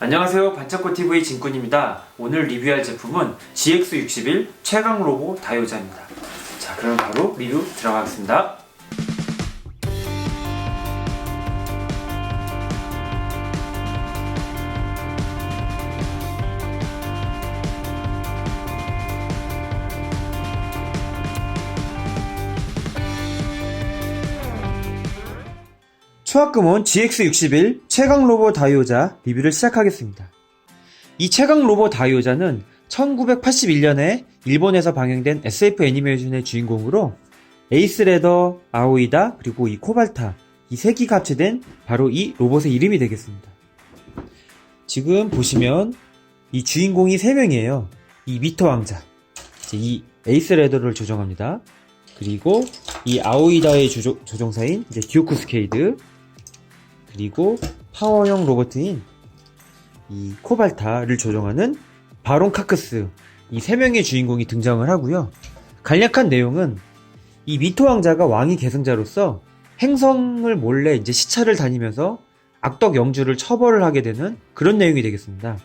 안녕하세요. 반짝꽃TV 진꾼입니다. 오늘 리뷰할 제품은 GX61 최강 로보 다이오자입니다. 자 그럼 바로 리뷰 들어가겠습니다 초합금온 GX61 최강 로보 다이오자 리뷰를 시작하겠습니다. 이 최강 로보 다이오자는 1981년에 일본에서 방영된 SF 애니메이션의 주인공으로 에이스 레더, 아오이다, 그리고 이 코발타 이 세 기가 합체된 바로 이 로봇의 이름이 되겠습니다. 지금 보시면 이 주인공이 3명이에요. 이 미터 왕자, 이 에이스 레더를 조정합니다. 그리고 이 아오이다의 조종, 조종사인 이제 디오쿠 스케이드, 그리고 파워형 로봇인 이 코발타를 조종하는 바론 카크스 이 세 명의 주인공이 등장을 하고요. 간략한 내용은 이 미토 왕자가 왕위 계승자로서 행성을 몰래 이제 시차를 다니면서 악덕 영주를 처벌을 하게 되는 그런 내용이 되겠습니다.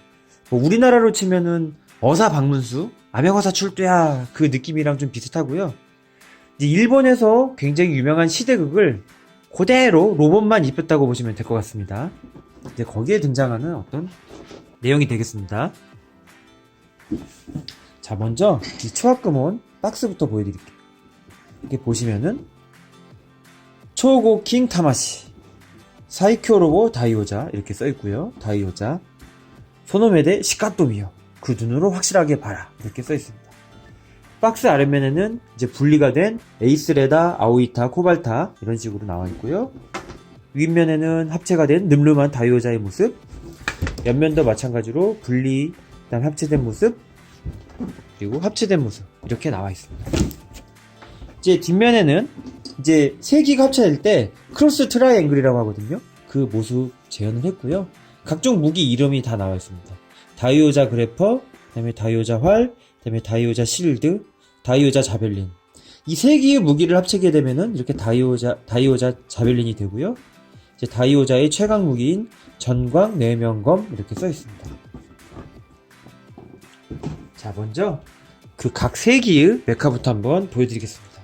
뭐 우리나라로 치면은 어사 방문수, 암행어사 출두야 그 느낌이랑 좀 비슷하고요. 일본에서 굉장히 유명한 시대극을 그대로 로봇만 입혔다고 보시면 될 것 같습니다. 이제 거기에 등장하는 어떤 내용이 되겠습니다. 자, 먼저 이 초합금온 박스부터 보여드릴게요. 이렇게 보시면은 초고 킹 타마시 사이쿄 로보 다이오자 이렇게 써 있고요. 다이오자 소노메데 시카토미요 그 눈으로 확실하게 봐라 이렇게 써 있습니다. 박스 아래면에는 이제 분리가 된 에이스레다, 아오이타, 코발타 이런 식으로 나와 있고요. 윗면에는 합체가 된 늠름한 다이오자의 모습, 옆면도 마찬가지로 분리, 그다음 합체된 모습, 그리고 합체된 모습 이렇게 나와 있습니다. 이제 뒷면에는 이제 세 기가 합체될 때 크로스 트라이앵글이라고 하거든요. 그 모습 재현을 했고요. 각종 무기 이름이 다 나와 있습니다. 다이오자 그래퍼, 그다음에 다이오자 활, 그다음에 다이오자 실드, 다이오자 자벨린. 이 세 개의 무기를 합치게 되면은 이렇게 다이오자 다이오자 자벨린이 되고요. 이제 다이오자의 최강 무기인 전광 내명검 이렇게 써 있습니다. 자, 먼저 그 각세 기의 메카부터 한번 보여드리겠습니다.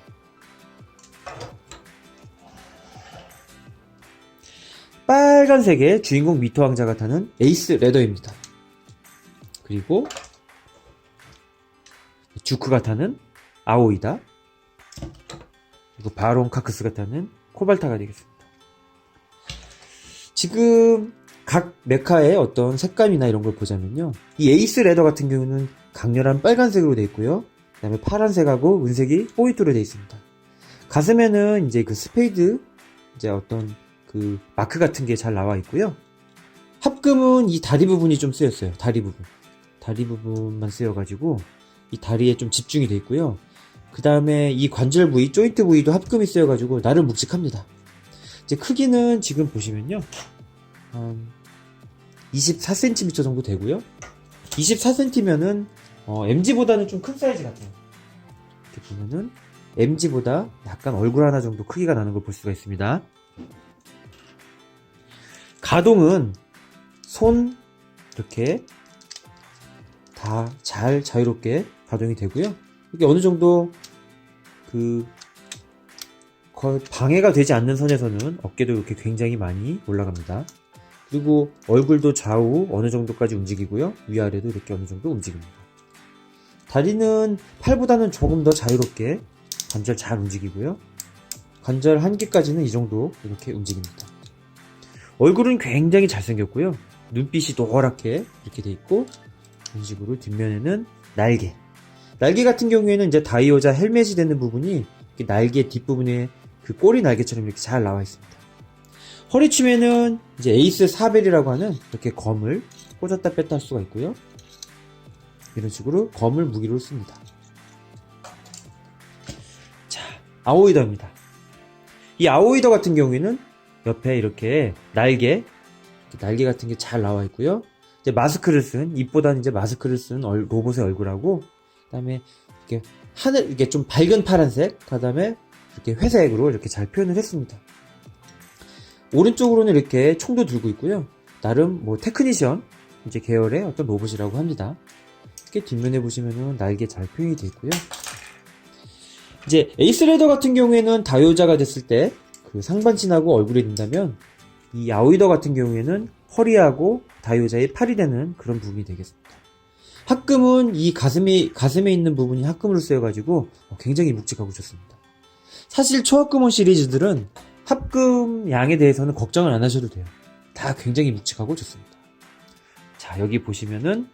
빨간색의 주인공 미토 왕자가 타는 에이스 레더입니다. 그리고 주크가 타는 아오이다. 그리고 바론 카크스가 타는 코발타가 되겠습니다. 지금 각 메카의 어떤 색감이나 이런 걸 보자면요. 이 에이스 레더 같은 경우는 강렬한 빨간색으로 되어 있고요. 그 다음에 파란색하고 은색이 포인트로 되어 있습니다. 가슴에는 이제 그 스페이드, 이제 어떤 그 마크 같은 게 잘 나와 있고요. 합금은 이 다리 부분이 좀 쓰였어요. 다리 부분. 다리 부분만 쓰여가지고 이 다리에 좀 집중이 돼 있고요. 그 다음에 이 관절 부위, 조인트 부위도 합금이 쓰여가지고 나름 묵직합니다. 이제 크기는 지금 보시면요. 한 24cm 정도 되고요. 24cm면은 MG보다는 좀 큰 사이즈 같아요. 이렇게 보면은 MG보다 약간 얼굴 하나 정도 크기가 나는 걸 볼 수가 있습니다. 가동은 손 이렇게 다 잘 자유롭게 가동이 되고요. 이게 어느 정도 그 방해가 되지 않는 선에서는 어깨도 이렇게 굉장히 많이 올라갑니다. 그리고 얼굴도 좌우 어느 정도까지 움직이고요. 위아래도 이렇게 어느 정도 움직입니다. 다리는 팔보다는 조금 더 자유롭게 관절 잘 움직이고요. 관절 한 개까지는 이 정도 이렇게 움직입니다. 얼굴은 굉장히 잘생겼고요. 눈빛이 노랗게 이렇게 돼 있고 이런 식으로 뒷면에는 날개. 날개 같은 경우에는 이제 다이오자 헬멧이 되는 부분이 날개 뒷부분에 그 꼬리 날개처럼 이렇게 잘 나와 있습니다. 허리춤에는 이제 에이스 사벨이라고 하는 이렇게 검을 꽂았다 뺐다 할 수가 있고요. 이런 식으로 검을 무기로 씁니다. 자, 아오이더입니다. 이 아오이더 같은 경우에는 옆에 이렇게 날개, 날개 같은 게 잘 나와 있고요. 이제 마스크를 쓴, 입보다는 이제 마스크를 쓴 얼- 로봇의 얼굴하고, 그 다음에 이렇게 하늘, 이게 좀 밝은 파란색, 그 다음에 이렇게 회색으로 이렇게 잘 표현을 했습니다. 오른쪽으로는 이렇게 총도 들고 있고요. 나름 뭐 테크니션 이제 계열의 어떤 로봇이라고 합니다. 이렇게 뒷면에 보시면은 날개 잘 표현이 되어 있고요. 이제 에이스 레더 같은 경우에는 다효자가 됐을 때 그 상반신하고 얼굴이 된다면 이 아오이더 같은 경우에는 허리하고 다효자의 팔이 되는 그런 부분이 되겠습니다. 합금은 이 가슴에 가슴에 있는 부분이 합금으로 쓰여가지고 굉장히 묵직하고 좋습니다. 사실 초합금원 시리즈들은 합금 양에 대해서는 걱정을 안 하셔도 돼요. 다 굉장히 묵직하고 좋습니다. 자 여기 보시면은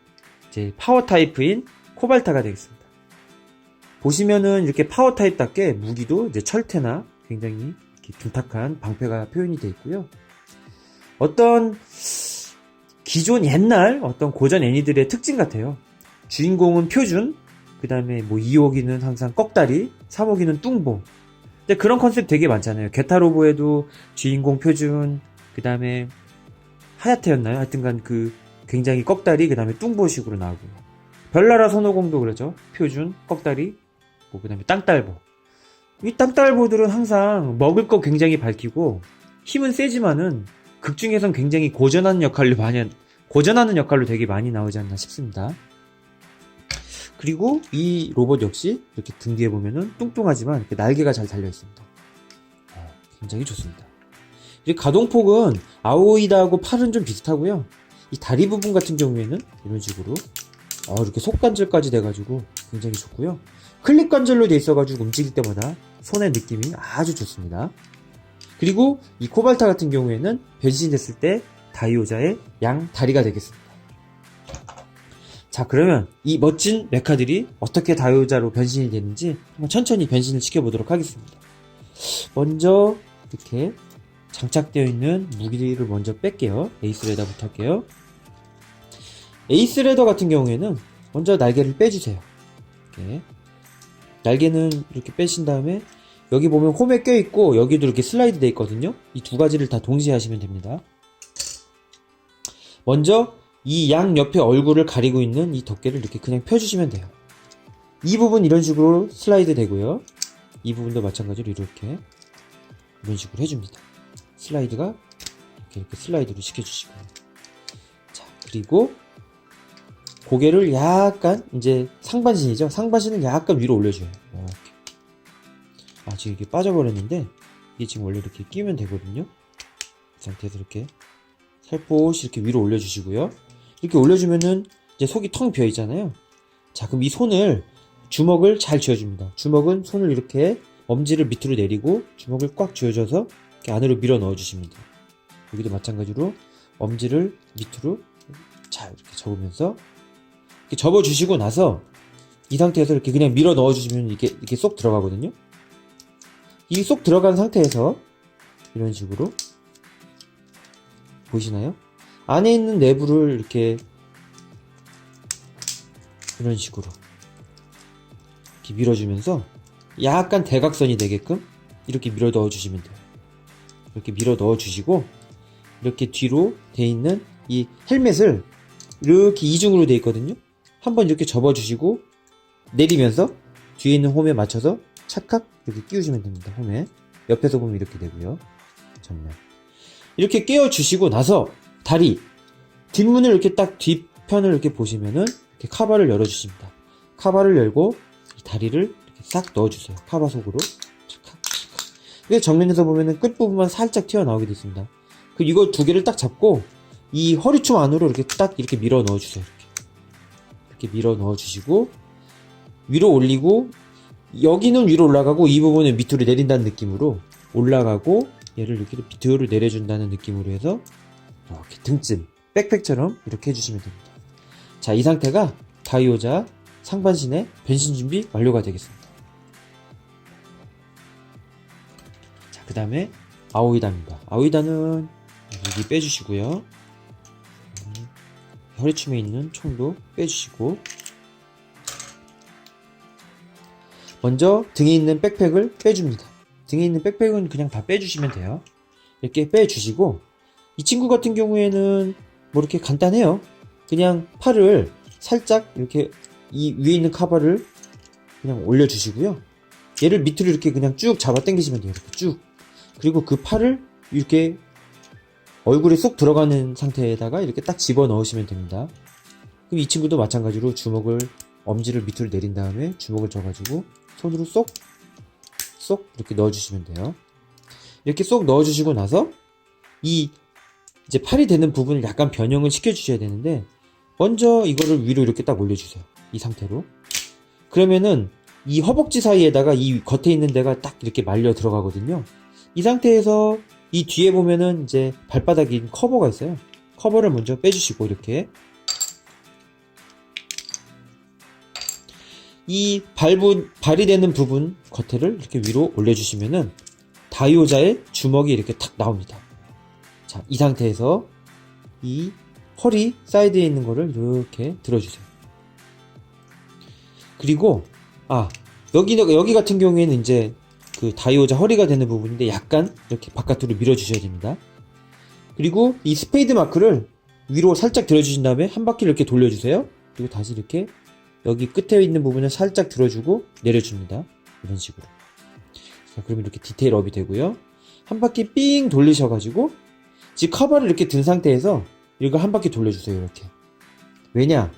이제 파워 타입인 코발타가 되겠습니다. 보시면은 이렇게 파워 타입답게 무기도 이제 철퇴나 굉장히 둔탁한 방패가 표현이 되어 있고요. 어떤 기존 옛날 어떤 고전 애니들의 특징 같아요. 주인공은 표준, 그 다음에 뭐 2호기는 항상 꺽다리, 3호기는 뚱보. 근데 그런 컨셉 되게 많잖아요. 게타로보에도 주인공 표준, 그 다음에 하야테였나요? 하여튼간 그 굉장히 꺽다리, 그 다음에 뚱보식으로 나오고요. 별나라 손오공도 그러죠. 표준, 꺽다리, 뭐, 그 다음에 땅딸보. 이 땅딸보들은 항상 먹을 거 굉장히 밝히고 힘은 세지만은 극 중에선 굉장히 고전하는 역할로 많이, 고전하는 역할로 되게 많이 나오지 않나 싶습니다. 그리고 이 로봇 역시 이렇게 등 뒤에 보면은 뚱뚱하지만 날개가 잘 달려 있습니다. 어, 굉장히 좋습니다. 이 가동폭은 아오이다하고 팔은 좀 비슷하고요. 이 다리 부분 같은 경우에는 이런 식으로 어, 이렇게 속관절까지 돼가지고 굉장히 좋고요. 클릭 관절로 돼 있어가지고 움직일 때마다 손의 느낌이 아주 좋습니다. 그리고 이 코발타 같은 경우에는 변신됐을 때 다이오자의 양 다리가 되겠습니다. 자, 그러면 이 멋진 메카들이 어떻게 다이오자로 변신이 되는지 한번 천천히 변신을 시켜보도록 하겠습니다. 먼저 이렇게 장착되어 있는 무기를 먼저 뺄게요. 에이스 레더부터 할게요. 에이스 레더 같은 경우에는 먼저 날개를 빼주세요. 이렇게. 날개는 이렇게 빼신 다음에 여기 보면 홈에 껴 있고 여기도 이렇게 슬라이드 돼 있거든요. 이 두 가지를 다 동시에 하시면 됩니다. 먼저 이 양 옆에 얼굴을 가리고 있는 이 덮개를 이렇게 그냥 펴주시면 돼요. 이 부분 이런 식으로 슬라이드 되고요. 이 부분도 마찬가지로 이렇게 이런 식으로 해줍니다. 슬라이드가 이렇게 이렇게 슬라이드로 시켜주시고요. 자 그리고 고개를 약간 이제 상반신이죠. 상반신을 약간 위로 올려줘요. 아 지금 이게 빠져버렸는데 이게 지금 원래 이렇게 끼면 되거든요. 이 상태에서 이렇게 살포시 이렇게 위로 올려주시고요. 이렇게 올려주면은 이제 속이 텅 비어 있잖아요. 자 그럼 이 손을 주먹을 잘 쥐어줍니다. 주먹은 손을 이렇게 엄지를 밑으로 내리고 주먹을 꽉 쥐어줘서 이렇게 안으로 밀어 넣어 주십니다. 여기도 마찬가지로 엄지를 밑으로 잘 이렇게 접으면서 이렇게 접어 주시고 나서 이 상태에서 이렇게 그냥 밀어 넣어 주시면 이게 이렇게 쏙 들어가거든요. 이 쏙 들어간 상태에서 이런 식으로 보이시나요? 안에 있는 내부를 이렇게 이런 식으로 이렇게 밀어주면서 약간 대각선이 되게끔 이렇게 밀어 넣어 주시면 돼요. 이렇게 밀어 넣어 주시고 이렇게 뒤로 돼 있는 이 헬멧을 이렇게 이중으로 돼 있거든요. 한번 이렇게 접어 주시고 내리면서 뒤에 있는 홈에 맞춰서 착각 이렇게 끼우시면 됩니다. 홈에 옆에서 보면 이렇게 되고요. 전면 이렇게 끼워 주시고 나서 다리 뒷문을 이렇게 딱 뒤편을 이렇게 보시면은 이렇게 카바를 열어 주십니다. 카바를 열고 이 다리를 이렇게 싹 넣어 주세요. 카바 속으로 착각. 이게 정면에서 보면은 끝 부분만 살짝 튀어나오게 되어 있습니다. 그 이거 두 개를 딱 잡고 이 허리춤 안으로 이렇게 딱 이렇게 밀어 넣어 주세요. 이렇게. 이렇게 밀어 넣어 주시고 위로 올리고 여기는 위로 올라가고 이 부분은 밑으로 내린다는 느낌으로 올라가고 얘를 이렇게 밑으로 내려준다는 느낌으로 해서 이렇게 등쯤 백팩처럼 이렇게 해주시면 됩니다. 자, 이 상태가 다이오자 상반신의 변신 준비 완료가 되겠습니다. 자, 그 다음에 아오이다입니다. 아오이다는 무기 빼주시고요. 음, 허리춤에 있는 총도 빼주시고 먼저 등에 있는 백팩을 빼줍니다. 등에 있는 백팩은 그냥 다 빼주시면 돼요. 이렇게 빼주시고 이 친구 같은 경우에는 뭐 이렇게 간단해요. 그냥 팔을 살짝 이렇게 이 위에 있는 카바를 그냥 올려주시고요. 얘를 밑으로 이렇게 그냥 쭉 잡아 당기시면 돼요. 이렇게 쭉. 그리고 그 팔을 이렇게 얼굴에 쏙 들어가는 상태에다가 이렇게 딱 집어 넣으시면 됩니다. 그럼 이 친구도 마찬가지로 주먹을 엄지를 밑으로 내린 다음에 주먹을 져가지고 손으로 쏙, 쏙 이렇게 넣어주시면 돼요. 이렇게 쏙 넣어주시고 나서 이 이제 팔이 되는 부분을 약간 변형을 시켜주셔야 되는데 먼저 이거를 위로 이렇게 딱 올려주세요. 이 상태로. 그러면은 이 허벅지 사이에다가 이 겉에 있는 데가 딱 이렇게 말려 들어가거든요. 이 상태에서 이 뒤에 보면은 이제 발바닥인 커버가 있어요. 커버를 먼저 빼주시고 이렇게 이 발부 발이 되는 부분 겉에를 이렇게 위로 올려주시면은 다이오자의 주먹이 이렇게 탁 나옵니다. 자, 이 상태에서 이 허리 사이드에 있는 거를 이렇게 들어주세요. 그리고 아 여기 여기 같은 경우에는 이제 그 다이오자 허리가 되는 부분인데 약간 이렇게 바깥으로 밀어주셔야 됩니다. 그리고 이 스페이드 마크를 위로 살짝 들어주신 다음에 한 바퀴 이렇게 돌려주세요. 그리고 다시 이렇게 여기 끝에 있는 부분을 살짝 들어주고 내려줍니다. 이런 식으로. 자, 그러면 이렇게 디테일 업이 되고요. 한 바퀴 삥 돌리셔가지고 지금 커버를 이렇게 든 상태에서 이거 한 바퀴 돌려주세요. 이렇게. 왜냐?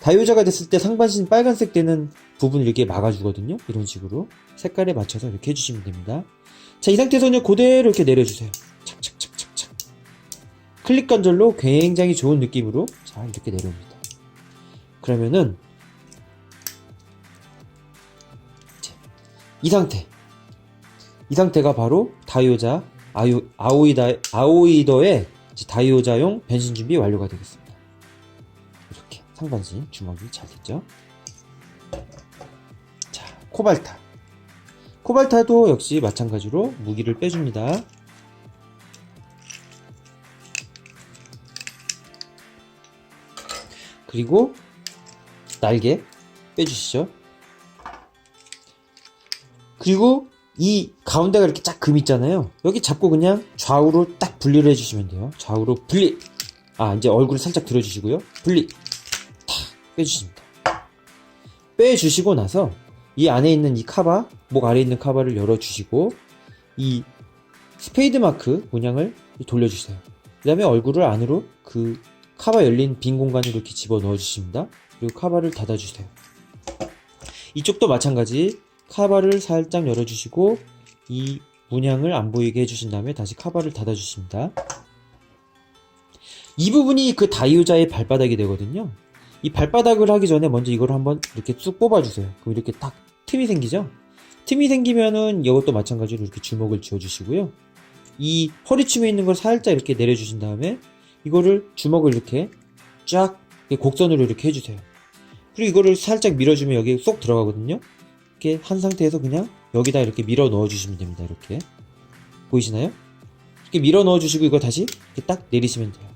다이오자가 됐을 때 상반신 빨간색 되는 부분을 이렇게 막아주거든요. 이런 식으로. 색깔에 맞춰서 이렇게 해주시면 됩니다. 자, 이 상태에서는 그대로 이렇게 내려주세요. 착착착착착. 클릭 관절로 굉장히 좋은 느낌으로 자, 이렇게 내려옵니다. 그러면은 이 상태. 이 상태가 바로 다이오자 아유, 아오이다, 아오이더의 다이오자용 변신 준비 완료가 되겠습니다. 이렇게 상반신 주먹이 잘 됐죠? 자, 코발타. 코발타도 역시 마찬가지로 무기를 빼줍니다. 그리고 날개 빼주시죠. 그리고 이 가운데가 이렇게 쫙 금 있잖아요. 여기 잡고 그냥 좌우로 딱 분리를 해주시면 돼요. 좌우로 분리. 아, 이제 얼굴을 살짝 들어주시고요. 분리. 탁 빼주십니다. 빼주시고 나서 이 안에 있는 이 카바, 목 아래에 있는 카바를 열어주시고 이 스페이드 마크 문양을 돌려주세요. 그 다음에 얼굴을 안으로 그 카바 열린 빈 공간으로 이렇게 집어 넣어주십니다. 그리고 카바를 닫아주세요. 이쪽도 마찬가지 카바를 살짝 열어주시고 이 문양을 안 보이게 해주신 다음에 다시 카바를 닫아주십니다. 이 부분이 그 다이오자의 발바닥이 되거든요. 이 발바닥을 하기 전에 먼저 이걸 한번 이렇게 쑥 뽑아주세요. 그럼 이렇게 딱 틈이 생기죠? 틈이 생기면은 이것도 마찬가지로 이렇게 주먹을 쥐어주시고요. 이 허리춤에 있는 걸 살짝 이렇게 내려주신 다음에 이거를 주먹을 이렇게 쫙 곡선으로 이렇게 해주세요. 그리고 이거를 살짝 밀어주면 여기 쏙 들어가거든요. 이렇게 한 상태에서 그냥 여기다 이렇게 밀어 넣어 주시면 됩니다. 이렇게 보이시나요? 이렇게 밀어 넣어 주시고 이거 다시 이렇게 딱 내리시면 돼요.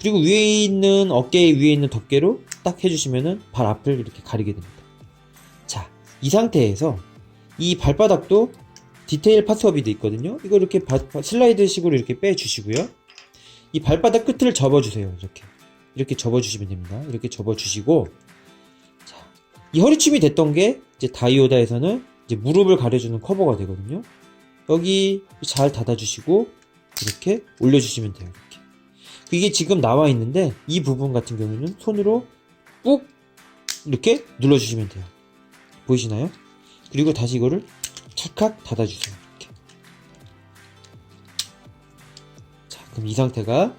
그리고 위에 있는 어깨 위에 있는 덮개로 딱 해주시면은 발 앞을 이렇게 가리게 됩니다. 자, 이 상태에서 이 발바닥도 디테일 파스업이 돼 있거든요. 이거 이렇게 바- 슬라이드 식으로 이렇게 빼주시고요. 이 발바닥 끝을 접어주세요. 이렇게 이렇게 접어주시면 됩니다. 이렇게 접어주시고 자, 이 허리춤이 됐던 게 이제 다이오다에서는 이제 무릎을 가려주는 커버가 되거든요. 여기 잘 닫아주시고 이렇게 올려주시면 돼요. 이렇게. 이게 지금 나와 있는데 이 부분 같은 경우는 손으로 꾹 이렇게 눌러주시면 돼요. 보이시나요? 그리고 다시 이거를 찰칵 닫아주세요. 이렇게. 자, 그럼 이 상태가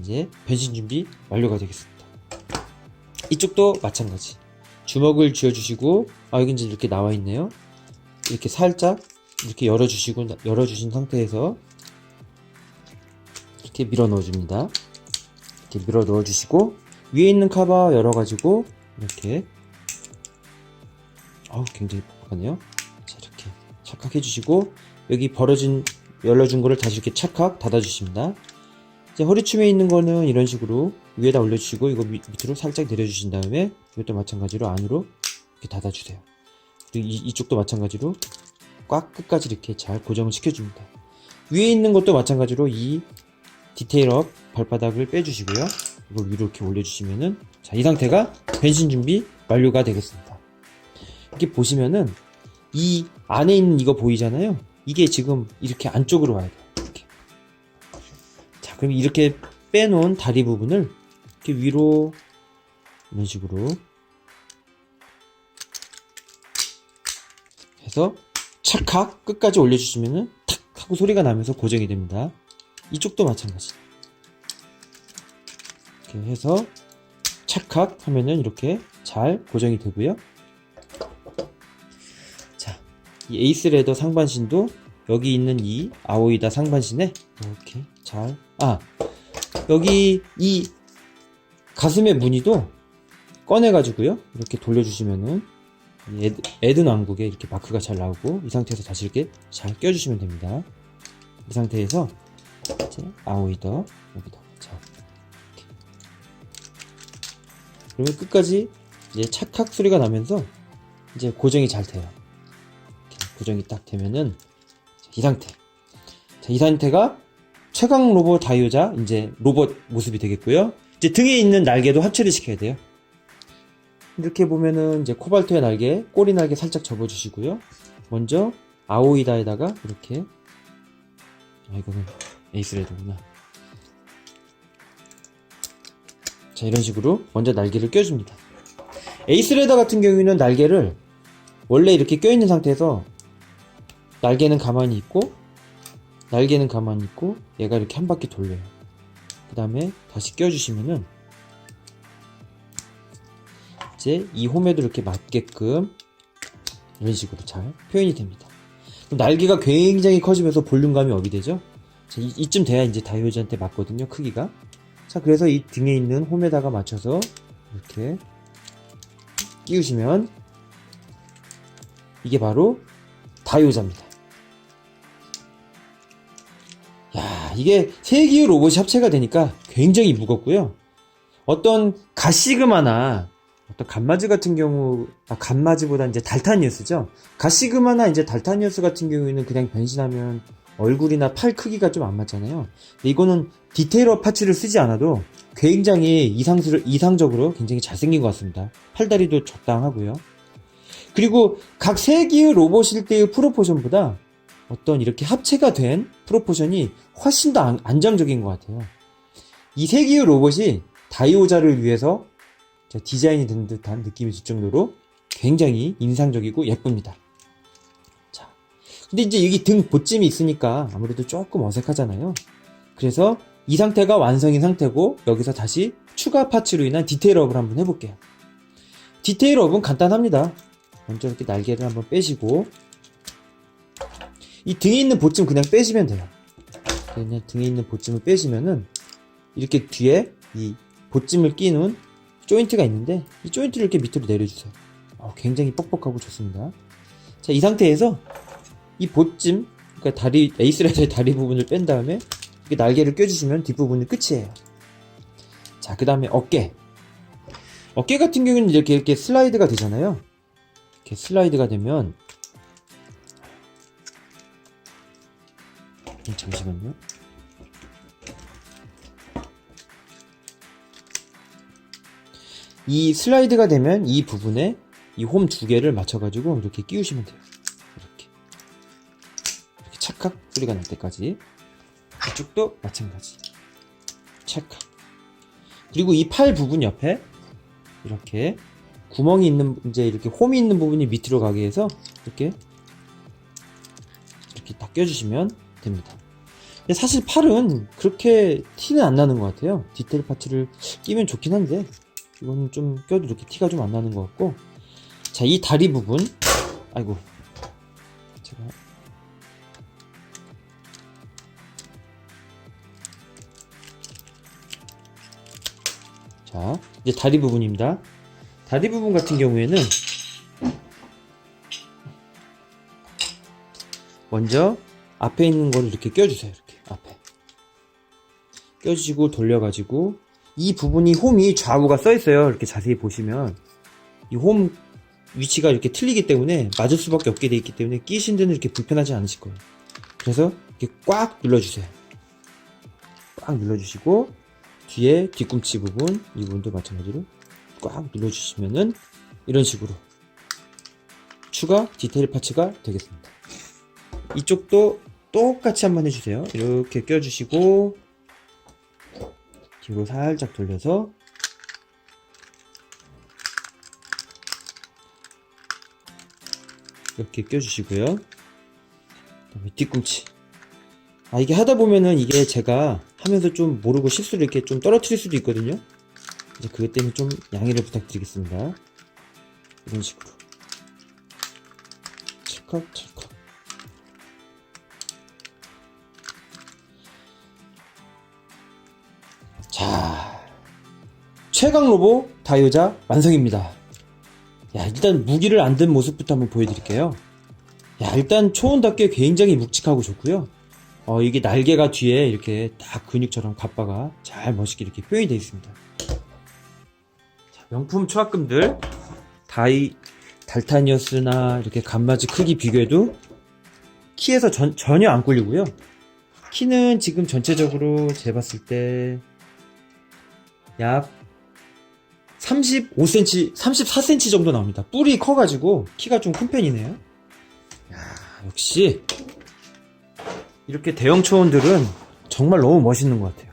이제 변신 준비 완료가 되겠습니다. 이쪽도 마찬가지. 주먹을 쥐어주시고 아 여기 이제 이렇게 나와 있네요. 이렇게 살짝 이렇게 열어주시고 열어주신 상태에서 이렇게 밀어 넣어줍니다. 이렇게 밀어 넣어주시고 위에 있는 카바 열어가지고 이렇게 어우 굉장히 뻑뻑하네요. 자 이렇게 찰칵 해주시고 여기 벌어진 열어준 거를 다시 이렇게 찰칵 닫아주십니다. 이제 허리춤에 있는 거는 이런 식으로 위에다 올려주시고 이거 밑, 밑으로 살짝 내려주신 다음에 이것도 마찬가지로 안으로 이렇게 닫아주세요. 그리고 이, 이쪽도 마찬가지로 꽉 끝까지 이렇게 잘 고정을 시켜줍니다. 위에 있는 것도 마찬가지로 이 디테일업 발바닥을 빼주시고요. 이걸 위로 이렇게 올려주시면은 자 이 상태가 변신 준비 완료가 되겠습니다. 이렇게 보시면은 이 안에 있는 이거 보이잖아요. 이게 지금 이렇게 안쪽으로 와야 돼요. 이렇게. 자 그럼 이렇게 빼놓은 다리 부분을 이렇게 위로 이런 식으로 해서 찰칵 끝까지 올려주시면은 탁 하고 소리가 나면서 고정이 됩니다. 이쪽도 마찬가지. 이렇게 해서 찰칵 하면은 이렇게 잘 고정이 되고요. 자, 이 에이스 레더 상반신도 여기 있는 이 아오이다 상반신에 이렇게 잘, 아, 여기 이 가슴의 무늬도 꺼내가지고요. 이렇게 돌려주시면은 이 에드, 에드 왕국에 이렇게 마크가 잘 나오고 이 상태에서 다시 이렇게 잘 껴주시면 됩니다. 이 상태에서 이제 아오이더 여기다 자 이렇게. 그러면 끝까지 이제 찰칵 소리가 나면서 이제 고정이 잘 돼요. 고정이 딱 되면은 자, 이 상태. 자, 이 상태가 최강 로봇 다이오자 이제 로봇 모습이 되겠고요. 이제 등에 있는 날개도 합체를 시켜야 돼요. 이렇게 보면은 이제 코발트의 날개, 꼬리 날개 살짝 접어주시고요. 먼저 아오이다에다가 이렇게 아 이거는 에이스레드구나. 자 이런 식으로 먼저 날개를 껴줍니다. 에이스레더 같은 경우에는 날개를 원래 이렇게 껴있는 상태에서 날개는 가만히 있고 날개는 가만히 있고 얘가 이렇게 한 바퀴 돌려요. 그 다음에 다시 껴주시면은 이제 이 홈에도 이렇게 맞게끔 이런 식으로 잘 표현이 됩니다. 그럼 날개가 굉장히 커지면서 볼륨감이 업이 되죠? 자, 이, 이쯤 돼야 이제 다이오즈한테 맞거든요, 크기가. 자, 그래서 이 등에 있는 홈에다가 맞춰서 이렇게 끼우시면 이게 바로 다이오자입니다. 야, 이게 세 개의 로봇이 합체가 되니까 굉장히 무겁고요. 어떤 가시그마나 어떤 간마즈 같은 경우, 아, 간마즈보다 이제 달타니우스죠. 가시그마나 이제 달타니우스 같은 경우에는 그냥 변신하면 얼굴이나 팔 크기가 좀 안 맞잖아요. 이거는 디테일업 파츠를 쓰지 않아도 굉장히 이상스러, 이상적으로 굉장히 잘생긴 것 같습니다. 팔다리도 적당하고요. 그리고 각 세기의 로봇일 때의 프로포션보다 어떤 이렇게 합체가 된 프로포션이 훨씬 더 안- 안정적인 것 같아요. 이 세기의 로봇이 다이오자를 위해서 자, 디자인이 된 듯한 느낌이 들 정도로 굉장히 인상적이고 예쁩니다. 자, 근데 이제 여기 등 보찜이 있으니까 아무래도 조금 어색하잖아요. 그래서 이 상태가 완성인 상태고 여기서 다시 추가 파츠로 인한 디테일업을 한번 해볼게요. 디테일업은 간단합니다. 먼저 이렇게 날개를 한번 빼시고 이 등에 있는 보찜 그냥 빼시면 돼요. 그냥 등에 있는 보찜을 빼시면은 이렇게 뒤에 이 보찜을 끼는 조인트가 있는데 이 조인트를 이렇게 밑으로 내려주세요. 어, 굉장히 뻑뻑하고 좋습니다. 자, 이 상태에서 이 보찜, 그러니까 다리 에이스레더의 다리 부분을 뺀 다음에 이렇게 날개를 껴주시면 뒷부분이 끝이에요. 자, 그 다음에 어깨. 어깨 같은 경우는 이렇게 이렇게 슬라이드가 되잖아요. 이렇게 슬라이드가 되면 잠시만요. 이 슬라이드가 되면 이 부분에 이 홈 두 개를 맞춰가지고 이렇게 끼우시면 돼요. 이렇게. 이렇게 찰칵 소리가 날 때까지. 이쪽도 마찬가지. 찰칵. 그리고 이 팔 부분 옆에 이렇게 구멍이 있는, 이제 이렇게 홈이 있는 부분이 밑으로 가게 해서 이렇게 이렇게 딱 껴주시면 됩니다. 사실 팔은 그렇게 티는 안 나는 것 같아요. 디테일 파츠를 끼면 좋긴 한데 이거는 좀 껴도 이렇게 티가 좀 안 나는 것 같고. 자 이 다리 부분. 아이고. 제가 자 이제 다리 부분입니다. 다리 부분 같은 경우에는 먼저 앞에 있는 거를 이렇게 껴주세요 껴주시고 돌려가지고 이 부분이 홈이 좌우가 써 있어요. 이렇게 자세히 보시면 이 홈 위치가 이렇게 틀리기 때문에 맞을 수밖에 없게 돼 있기 때문에 끼신 데는 이렇게 불편하지 않으실 거예요. 그래서 이렇게 꽉 눌러주세요. 꽉 눌러주시고 뒤에 뒤꿈치 부분 이 부분도 마찬가지로 꽉 눌러주시면은 이런 식으로 추가 디테일 파츠가 되겠습니다. 이쪽도 똑같이 한번 해주세요. 이렇게 껴주시고 뒤로 살짝 돌려서 이렇게 껴주시고요. 그다음에 뒤꿈치. 아 이게 하다 보면은 이게 제가 하면서 좀 모르고 실수를 이렇게 좀 떨어뜨릴 수도 있거든요. 이제 그것 때문에 좀 양해를 부탁드리겠습니다. 이런 식으로. 찰칵 찰칵. 최강 로보 다이오자 완성입니다. 야, 일단 무기를 안 든 모습부터 한번 보여드릴게요. 야, 일단 초원답게 굉장히 묵직하고 좋고요. 어, 이게 날개가 뒤에 이렇게 딱 근육처럼 갑바가 잘 멋있게 이렇게 표현이 되어 있습니다. 자, 명품 초합금들 다이 달타니어스나 이렇게 간마지 크기 비교해도 키에서 전, 전혀 안 꿀리고요. 키는 지금 전체적으로 재봤을 때 약 35cm, 34cm 정도 나옵니다. 뿔이 커가지고 키가 좀 큰 편이네요. 야, 역시 이렇게 대형 초원들은 정말 너무 멋있는 것 같아요.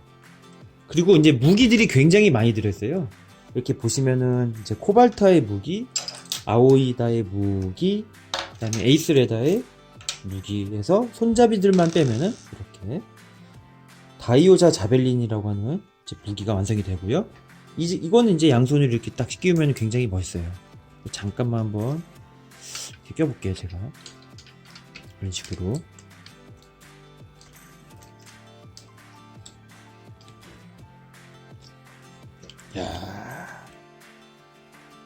그리고 이제 무기들이 굉장히 많이 들어있어요. 이렇게 보시면은 이제 코발타의 무기, 아오이다의 무기, 그다음에 에이스레다의 무기에서 손잡이들만 빼면은 이렇게 다이오자 자벨린이라고 하는 무기가 완성이 되고요. 이제 이거는 이제 양손으로 이렇게 딱 끼우면 굉장히 멋있어요. 잠깐만 한번 껴볼게요, 제가. 이런 식으로. 야.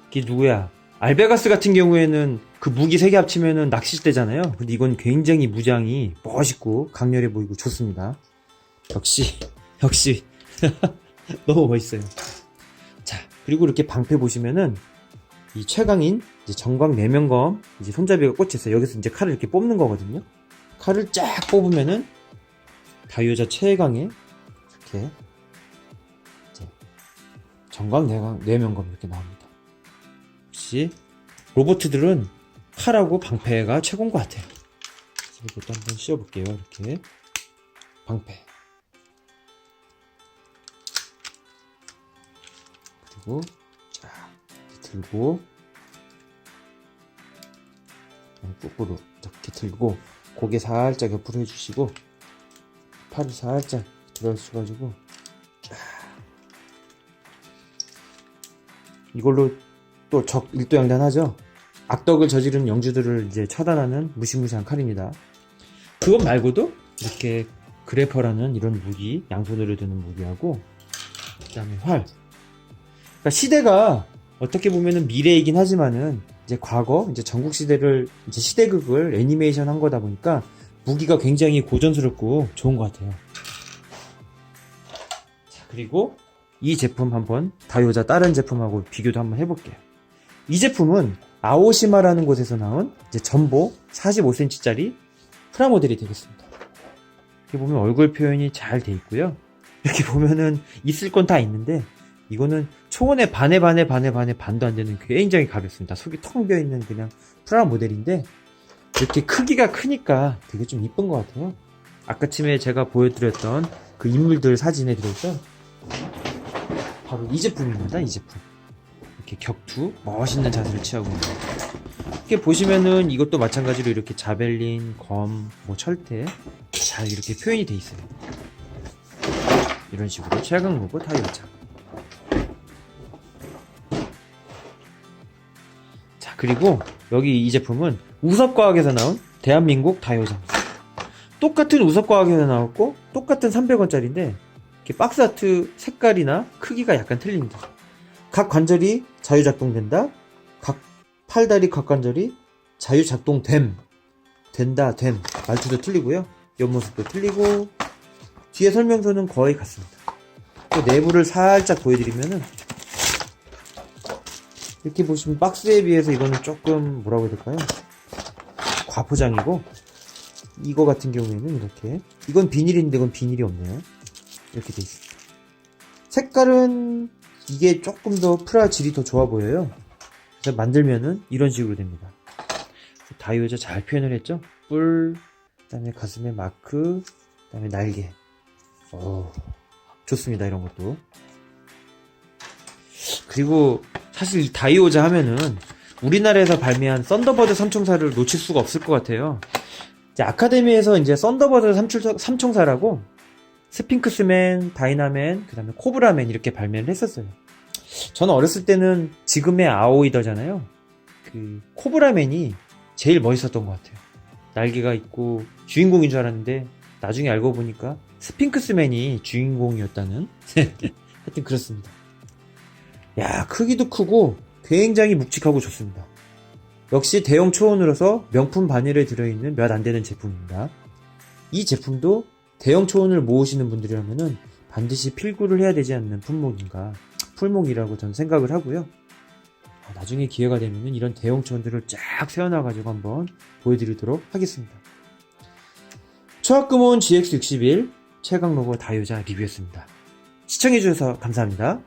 이게 누구야? 알베가스 같은 경우에는 그 무기 세 개 합치면은 낚싯대잖아요. 근데 이건 굉장히 무장이 멋있고 강렬해 보이고 좋습니다. 역시, 역시. 너무 멋있어요. 자, 그리고 이렇게 방패 보시면은 이 최강인 이제 정광 내면검 이제 손잡이가 꽂혔어요. 여기서 이제 칼을 이렇게 뽑는 거거든요. 칼을 쫙 뽑으면은 다이오자 최강의 이렇게 정광 내강 내면검 이렇게 나옵니다. 역시 로보트들은 칼하고 방패가 최고인 것 같아요. 이것도 한번 씌워볼게요. 이렇게 방패. 그리고 쫙 들고 거꾸로 이렇게 들고 고개 살짝 옆으로 해주시고 팔을 살짝 들어주셔가지고 쫙 이걸로 또 적 일도양단하죠? 악덕을 저지른 영주들을 이제 처단하는 무시무시한 칼입니다. 그것 말고도 이렇게 그래퍼라는 이런 무기 양손으로 드는 무기하고 그 다음에 활 그러니까 시대가 어떻게 보면은 미래이긴 하지만은 이제 과거 이제 전국 시대를 이제 시대극을 애니메이션 한 거다 보니까 무기가 굉장히 고전스럽고 좋은 것 같아요. 자 그리고 이 제품 한번 다이오자 다른 제품하고 비교도 한번 해볼게요. 이 제품은 아오시마라는 곳에서 나온 이제 전보 45cm짜리 프라모델이 되겠습니다. 이렇게 보면 얼굴 표현이 잘 돼 있고요. 이렇게 보면은 있을 건 다 있는데 이거는 초원에 반에 반에 반에 반에 반도 안 되는 굉장히 가볍습니다. 속이 텅 비어 있는 그냥 프라 모델인데 이렇게 크기가 크니까 되게 좀 이쁜 것 같아요. 아까쯤에 제가 보여드렸던 그 인물들 사진에 들어있던 바로 이 제품입니다. 이 제품. 이렇게 격투 멋있는 자세를 취하고 있는 이렇게 보시면은 이것도 마찬가지로 이렇게 자벨린, 검, 뭐 철퇴 잘 이렇게 표현이 돼 있어요. 이런 식으로 최강 로봇 타이어자. 그리고 여기 이 제품은 우석과학에서 나온 대한민국 다이오자입니다. 똑같은 우석과학에서 나왔고 똑같은 300원짜리인데 이렇게 박스 아트 색깔이나 크기가 약간 틀립니다. 각 관절이 자유작동된다. 각 팔다리 각 관절이 자유작동됨. 된다, 됨. 말투도 틀리고요. 옆모습도 틀리고 뒤에 설명서는 거의 같습니다. 또 내부를 살짝 보여드리면은 이렇게 보시면 박스에 비해서 이거는 조금 뭐라고 해야 될까요? 과포장이고 이거 같은 경우에는 이렇게 이건 비닐인데 이건 비닐이 없네요. 이렇게 돼 있습니다. 색깔은 이게 조금 더 프라 질이 더 좋아 보여요. 그래서 만들면은 이런 식으로 됩니다. 다이오자 잘 표현을 했죠? 뿔, 그다음에 가슴에 마크, 그다음에 날개. 오, 좋습니다. 이런 것도. 그리고 사실 이 다이오자 하면은 우리나라에서 발매한 썬더버드 삼총사를 놓칠 수가 없을 것 같아요. 이제 아카데미에서 이제 썬더버드 삼총- 삼총사 라고 스핑크스맨, 다이나맨, 그 다음에 코브라맨 이렇게 발매를 했었어요. 저는 어렸을 때는 지금의 아오이더잖아요. 그 코브라맨이 제일 멋있었던 것 같아요. 날개가 있고 주인공인 줄 알았는데 나중에 알고 보니까 스핑크스맨이 주인공이었다는 하여튼 그렇습니다. 야 크기도 크고 굉장히 묵직하고 좋습니다. 역시 대형 초원으로서 명품 바늘에 들어있는 몇 안 되는 제품입니다. 이 제품도 대형 초원을 모으시는 분들이라면은 반드시 필구를 해야 되지 않는 품목인가 풀목이라고 저는 생각을 하고요. 아, 나중에 기회가 되면은 이런 대형 초원들을 쫙 세워놔가지고 한번 보여드리도록 하겠습니다. 초학금온 GX61 최강 로버 다이오자 리뷰였습니다. 시청해주셔서 감사합니다.